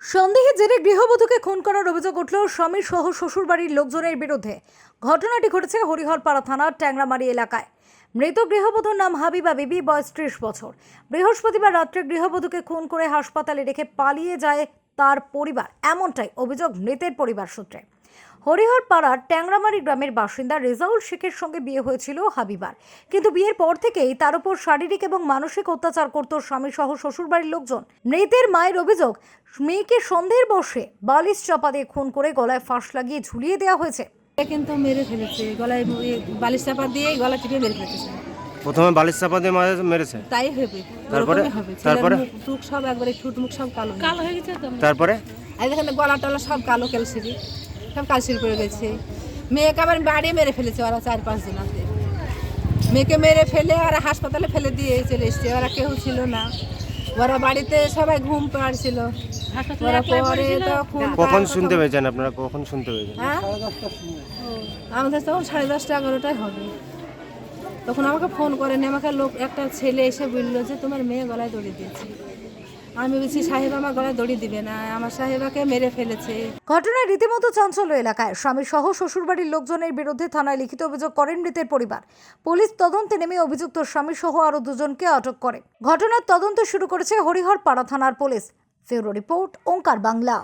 সন্দেহে জেরে গৃহবধূকে খুন করার অভিযোগ উঠল স্বামী সহ শ্বশুরবাড়ির লোকজনের বিরুদ্ধে। ঘটনাটি ঘটেছে হরিহরপাড়া থানার ট্যাংরামারি এলাকায়। মৃত গৃহবধূর নাম হাবিবা বিবি, বয়স ত্রিশ বছর। বৃহস্পতিবার রাত্রে গৃহবধূকে খুন করে হাসপাতালে রেখে পালিয়ে যায় তার পরিবার। এমনটাই অভিযোগ মৃতের পরিবার সূত্রে। হরিহর পাড়ার ট্যাংরামারি গ্রামের বাসিন্দা রেজাউল শেখের সঙ্গে বিয়ে হয়েছিল হাবিবার। কিন্তু বিয়ের পর থেকেই তার উপর শারীরিক এবং মানসিক অত্যাচার করত স্বামী সহ শ্বশুরবাড়ির লোকজন। মৃতের মায়ের অভিযোগ মেয়েকে সন্দেহের বসে বালিশ চাপা দিয়ে খুন করে গলায় ফাঁস লাগিয়ে ঝুলিয়ে দেওয়া হয়েছে। কিন্তু মেরে ফেলেছে গলায় বালিশ চাপা দিয়ে গলা টিপে মেরে ফেলেছে প্রথমে বালিশ চাপা দিয়ে মারে মেরেছে? তাই হবে তারপরে? তারপরে? মুখ সব একবারে ঠুট মুখ সব কালো কালো হয়ে গেছে। তারপরে? আর দেখেন গলা টলা সব কালো ক্যালসিরি সব ক্যালসিরি করে গেছে। মেয়েকে আবার বাড়ি মেরে ফেলেছে ওরা চার পাঁচ জন আছে মেয়েকে মেরে ফেলে ওরা হাসপাতালে ফেলে দিয়ে চলে এসছে ওরা কেউ ছিল না। ওরা বাড়িতে সবাই ঘুম পাড়ছিল। ওরা পরে তখন কখন শুনতে পেয়েছেন আপনারা? কখন শুনতে পেয়েছেন? হ্যাঁ? আমাদের তখন সাড়ে দশটা এগারোটায় হবে। তখন আমাকে ফোন করেনি আমাকে লোক একটা ছেলে এসে বলল যে তোমার মেয়ে গলায় দড়ি দিয়েছে। আমি বলছি, সাহেব আমার গলায় দড়ি দিবে না, আমার সাহেবাকে মেরে ফেলেছে। ঘটনায় রীতিমতো চাঞ্চল্য এলাকায়। স্বামী সহ শ্বশুরবাড়ির লোকজনের বিরুদ্ধে থানায় লিখিত অভিযোগ করেন মৃতের পরিবার। পুলিশ তদন্তে নেমে অভিযুক্ত স্বামী সহ আরও দুজনকে আটক করে। ঘটনার তদন্ত শুরু করেছে হরিহর পাড়া থানার পুলিশ। ফেউরো রিপোর্ট, ওঙ্কার বাংলা।